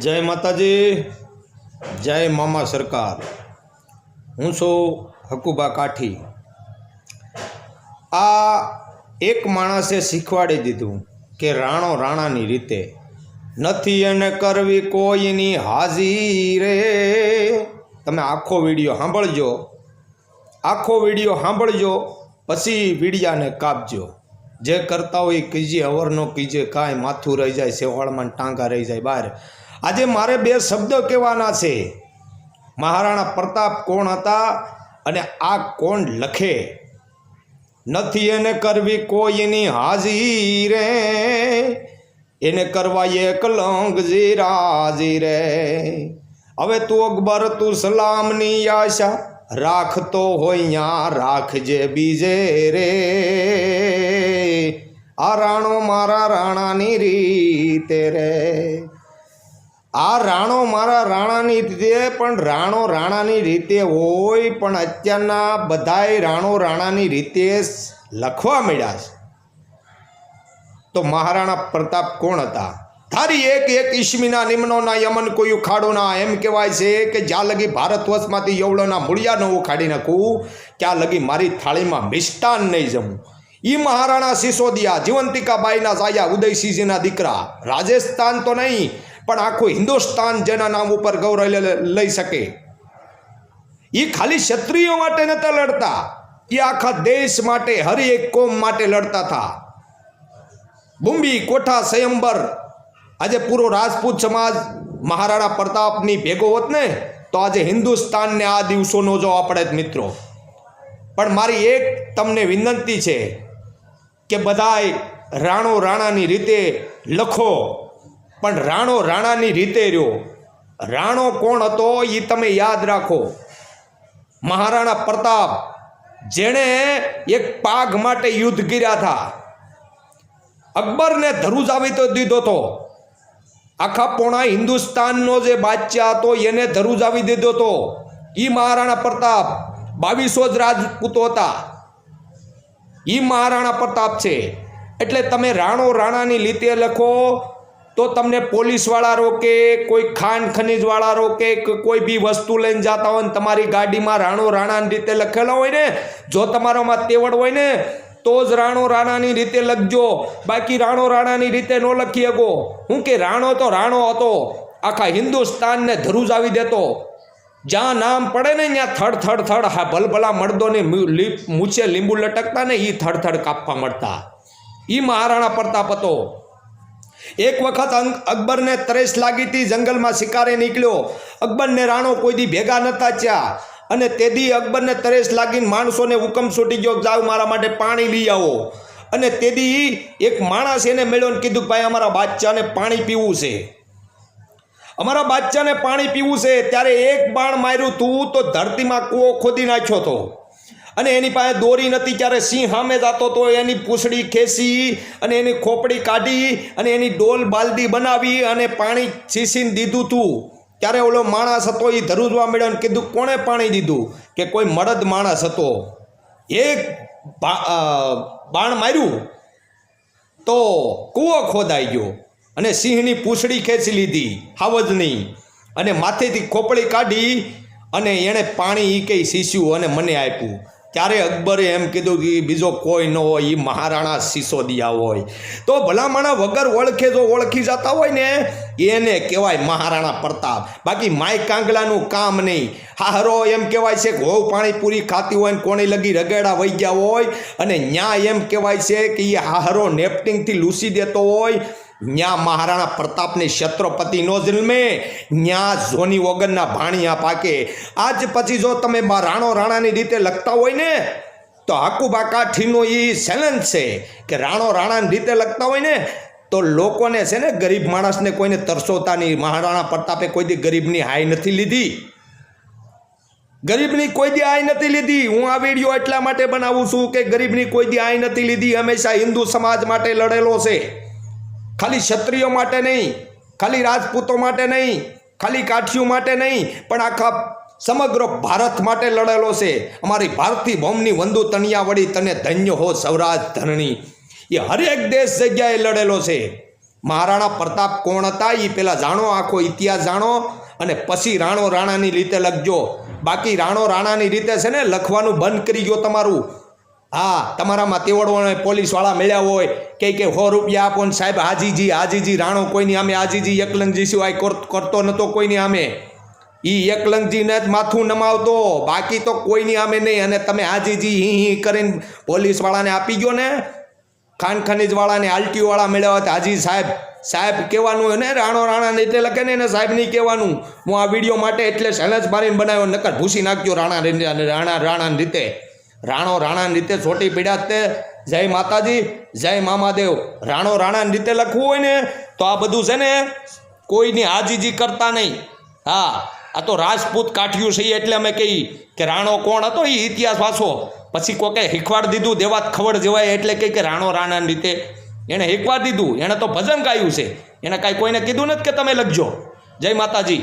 જય માતાજી, જય મામા સરકાર. હું છું હકુબા કાઠી. આ એક માણસે શીખવાડી દીધું કે રાણો રાણાની રીતે નથી એને કરવી કોઈની હાજી રે. તમે આખો વીડિયો સાંભળજો. આખો વીડિયો સાંભળજો, પછી વિડિયાને કાપજો. જે કરતા હોય કીજે અવરનો કીજે કાંઈ માથું રહી જાય સેવાળમાં ટાંગા રહી જાય બહાર આજે મારે બે શબ્દ કહેવાના છે. મહારાણા પ્રતાપ કોણ હતા અને આ કોણ લખે? નથી એને કરવી કોઈની હાજી રે. એને કરવા એક લંગ જીરાજી રે. હવે તું અકબર, તું સલામની આશા રાખતો હોય યા રાખજે બીજે રે. આ રાણો મારા રાણાની રીતે રે. આ રાણો મારા રાણાની રીતે, પણ રાણો રાણાની રીતે હોય, પણ અત્યારના બધાય રાણો રાણાની રીતે લખવા મળ્યા છે. તો મહારાણા પ્રતાપ કોણ હતા? ધારી એક એક ઈશ્મીના નિમ્નોના યમન કોઈ ઉખાડોના એમ કહેવાય છે કે જ્યાં લગી ભારત વર્ષમાંથી યવળોના મૂળિયા ન ઉખાડી નાખું, ત્યાં લગી મારી થાળીમાં મિષ્ટાન નહીં જમું. ઈ મહારાણા સિસોદિયા, જીવંતિકાબાઈના સાયા, ઉદયસિંહજીના દીકરા. રાજસ્થાન તો નહીં પણ આખું હિન્દુસ્તાન જેના નામ ઉપર ગૌરવ લઈ શકે. એ ખાલી ક્ષત્રિયો માટે નતા લડતા. એ આખા દેશ માટે હરેક કોમ માટે લડતા હતા બુંબી, કોઠા, સ્વયંબર. આજે પૂરો રાજપૂત સમાજ મહારાણા પ્રતાપની ભેગો હોત ને, તો આજે હિન્દુસ્તાનને આ દિવસોનો જો આપણે જ મિત્રો. પણ મારી એક તમને વિનંતી છે કે બધાય રાણો રાણાની રીતે લખો. પણ રાણો રાણાની રીતે રહ્યો. રાણો કોણ હતો એ તમે યાદ રાખો. મહારાણા પ્રતાપ, જેણે એક પાઘ માટે યુદ્ધ કર્યા હતા. અકબરને ધરુજાવી તો દીધો તો આખા પોણા હિન્દુસ્તાનનો જે બાદશાહ હતો એને ધરુજાવી દીધો તો એ મહારાણા પ્રતાપ બાવીસો જ રાજપૂતો હતા. એ મહારાણા પ્રતાપ છે. એટલે તમે રાણો રાણાની રીતે લખો તો તમને પોલીસવાળા રોકે, કોઈ ખાન ખનીજવાળા રોકે, કે કોઈ બી વસ્તુ લઈને જતા હોય ને તમારી ગાડીમાં રાણો રાણાની રીતે લખેલા હોય ને, જો તમારામાં તેવડ હોય ને, તો જ રાણો રાણાની રીતે લખજો. બાકી રાણો રાણાની રીતે ન લખી શકો. હું કે રાણો તો રાણો હતો. આખા હિન્દુસ્તાનને ધરુજાવી દેતો. જ્યાં નામ પડે ને ત્યાં થડ થડ થડ હા ભલભલા મળદોને મૂછે લીંબુ લટકતા ને એ થડ થડ કાપવા મળતા. એ મહારાણા પ્રતાપ હતો. એક વખત અકબરને તરેસ લાગી હતી જંગલમાં શિકારે નીકળ્યો. અકબરને રાણો કોઈ દી ભેગા નતા ચ્યા અને તેદી અકબરને તરેસ લાગીને માણસોને હુકમ છૂટી ગયો જાવ મારા માટે પાણી લઈ આવો. અને તેદી એક માણસ એને મળ્યો ને કીધું ભાઈ અમારા બાદશાહને પાણી પીવું છે. અમારા બાદશાહને પાણી પીવું છે. ત્યારે એક બાણ માર્યું તું તો ધરતીમાં કૂવો ખોદી નાખ્યો હતો અને એની પાસે દોરી નથી ત્યારે સિંહ સામે જતો તો એની પૂંછડી ખેંચી અને એની ખોપડી કાઢી અને એની ડોલ બાલદી બનાવી અને પાણી છીસીને દીધું તું. ત્યારે ઓલો માણસ હતો એ ધરુજવા મળ્યો અને કીધું, કોણે પાણી દીધું? કે કોઈ મળદ માણસ હતો. એક બાણ માર્યું. તો કૂવો ખોદાઈ ગયો અને સિંહની પૂંછડી ખેંચી લીધી હાવજની અને માથેથી ખોપડી કાઢી અને એણે પાણી એ કંઈ શીશ્યું અને મને આપ્યું. ત્યારે અકબરે એમ કીધું કે બીજો કોઈ ન હોય એ મહારાણા સિસોદિયા હોય. તો ભલામણા વગર ઓળખે જો ઓળખી જતા હોય ને, એને કહેવાય મહારાણા પ્રતાપ. બાકી માય કાંગલાનું કામ નહીં. હારો એમ કહેવાય છે કે હોવ પાણીપુરી ખાતી હોય ને કોણી લગી રગેડા વહી ગયા હોય, અને ન્યા એમ કહેવાય છે કે એ હાહરો નેપટિંગથી લૂસી દેતો હોય ન્યા મહારાણા પ્રતાપની છત્રપતિ નો જન્મે, ન્યા ઝોની વગરના ભાણિયા પાકે. આજ પછી જો તમે રાણો રાણાની રીતે લખતા હોય ને, તો હાકુબા કાઠીનો એ ચેલેન્જ છે કે રાણો રાણાની રીતે લખતા હોય ને, તો લોકોને છે ને ગરીબ માણસને કોઈને તરસોતા નહીં મહારાણા પ્રતાપે કોઈ દી ગરીબની હાય નથી લીધી. ગરીબની કોઈ દી આય નથી લીધી. હું આ વીડિયો એટલા માટે બનાવું છું કે ગરીબની કોઈ દી આય નથી લીધી. હંમેશા હિન્દુ સમાજ માટે લડેલો છે. ખાલી ક્ષત્રિયો માટે નહીં, ખાલી રાજપૂતો માટે નહીં, ખાલી કાઠિયું માટે નહીં, પણ આખા સમગ્ર ભારત માટે લડેલો છે. અમારી ભારતી ભૌમની વંદુ તણિયા વળી તને ધન્ય હો સૌરાજ ધરણી. એ હરેક દેશ જગ્યાએ લડેલો છે. મહારાણા પ્રતાપ કોણ હતા એ પહેલાં જાણો, આખો ઇતિહાસ જાણો અને પછી રાણો રાણાની રીતે લખજો. બાકી રાણો રાણાની રીતે છે ને લખવાનું બંધ કરી ગયો તમારું. હા, તમારામાં તેવડો પોલીસવાળા મળ્યા હોય, કે કે સો રૂપિયા આપો ને સાહેબ, હાજીજી હાજીજી, રાણો કોઈની આમે હાજીજી, એકલંગજી સિવાય કરતો નહોતો કોઈની આમે એ એકલંગજીને જ માથું નમાવતો, બાકી તો કોઈની આમે નહીં. અને તમે હાજીજી હી હી કરીને પોલીસવાળાને આપી ગયો ને, ખાન ખનીજવાળાને આલટીવાળા મળ્યા હતા. હાજી સાહેબ સાહેબ કહેવાનું હોય ને, રાણો રાણાને એટલે લખે ને એને સાહેબ નહીં કહેવાનું. હું આ વીડિયો માટે એટલે જ મારીને બનાવ્યો, નકર ભૂસી નાખજો રાણા રાણા રાણાની રીતે. રાણો રાણાની રીતે છોટી પીડા તે. જય માતાજી, જય મામાદેવ. રાણો રાણાની રીતે લખવું હોય ને, તો આ બધું છે ને, કોઈની હાજીજી કરતા નહીં. હા, આ તો રાજપૂત કાઠિયું છે એટલે અમે કહી કે રાણો કોણ હતો એ ઇતિહાસ વાંચો. પછી કોકે હિખવાડ દીધું, દેવાત ખવડ જેવાય એટલે કહે કે રાણો રાણાની રીતે. એણે હિખવાડ દીધું, એણે તો ભજન ગાયું છે. એણે કાંઈ કોઈને કીધું નથી કે તમે લખજો. જય માતાજી.